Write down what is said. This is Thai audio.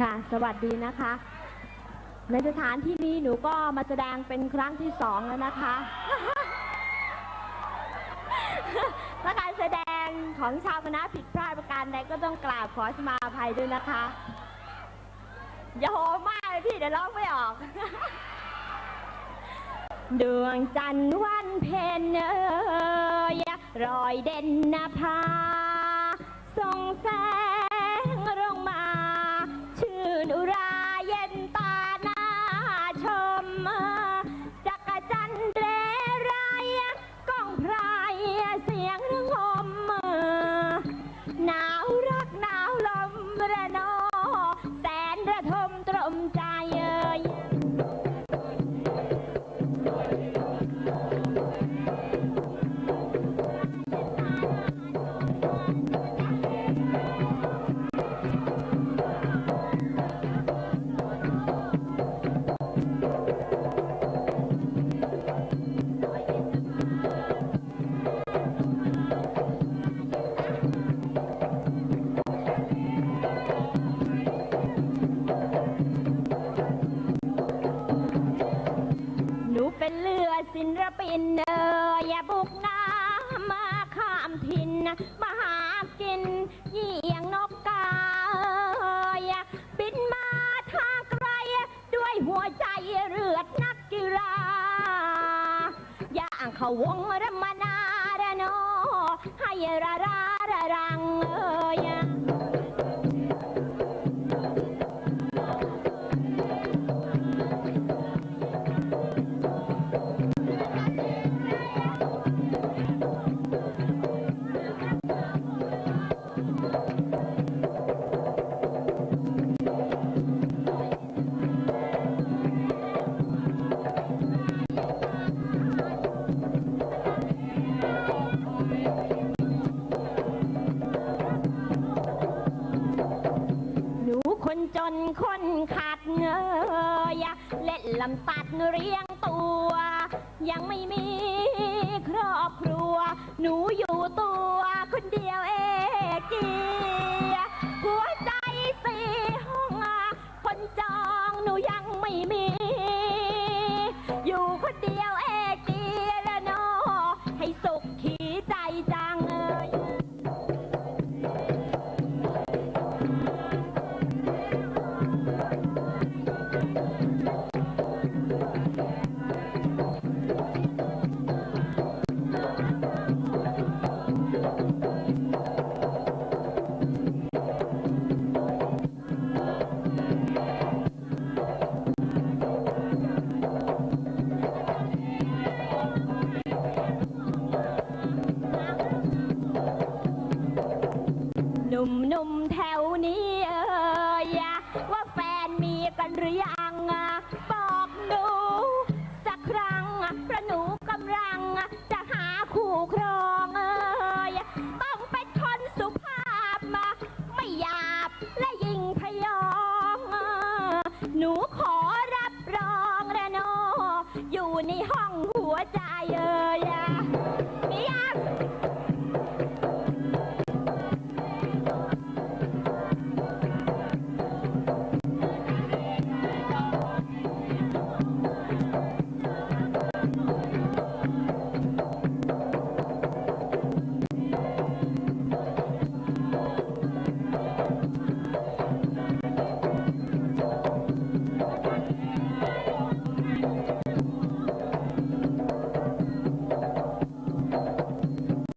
ค่ะ สวัสดีนะคะ ในสถานที่นี้หนูก็มาแสดงเป็นครั้งที่สองแล้วนะคะและการแสดงของชาวคณะผิดพลาดประการใดก็ต้องกราบขอสมาภัยด้วยนะคะ อย่าโหมากเลยพี่เดี๋ยวร้องไม่ออกดวงจันทร์วันเพ็ญเอยรอยเด่นนภาส่งแสง รือศิลปินเอ่ยอย่าบุกน้ำมาข้ามถิ่นมาหากินเยี่ยงนกกาเอ่ยบินมาทางไกล ด้วยหัวใจเลือดนักกีฬาอย่างเขาวงรมนาระโนให้ระราระรังเอ่ย จนคนขาดเงยเล่นลำตัดเรียงตัว ยังไม่มีครอบครัว หนูอยู่ตัวคนเดียวเองจีหัวใจสี่ห้องคนจองหนูยังไม่มี อยู่คนเดียว หรือยังบอกหนูสักครั้งพระหนูกำลัง จะหาคู่ครองเอ่ยต้องเป็นคนสุภาพมาไม่หยาบและยิ่งพยองหนูขอรับรองระโน อยู่ในห้องหัวใจเอ่ย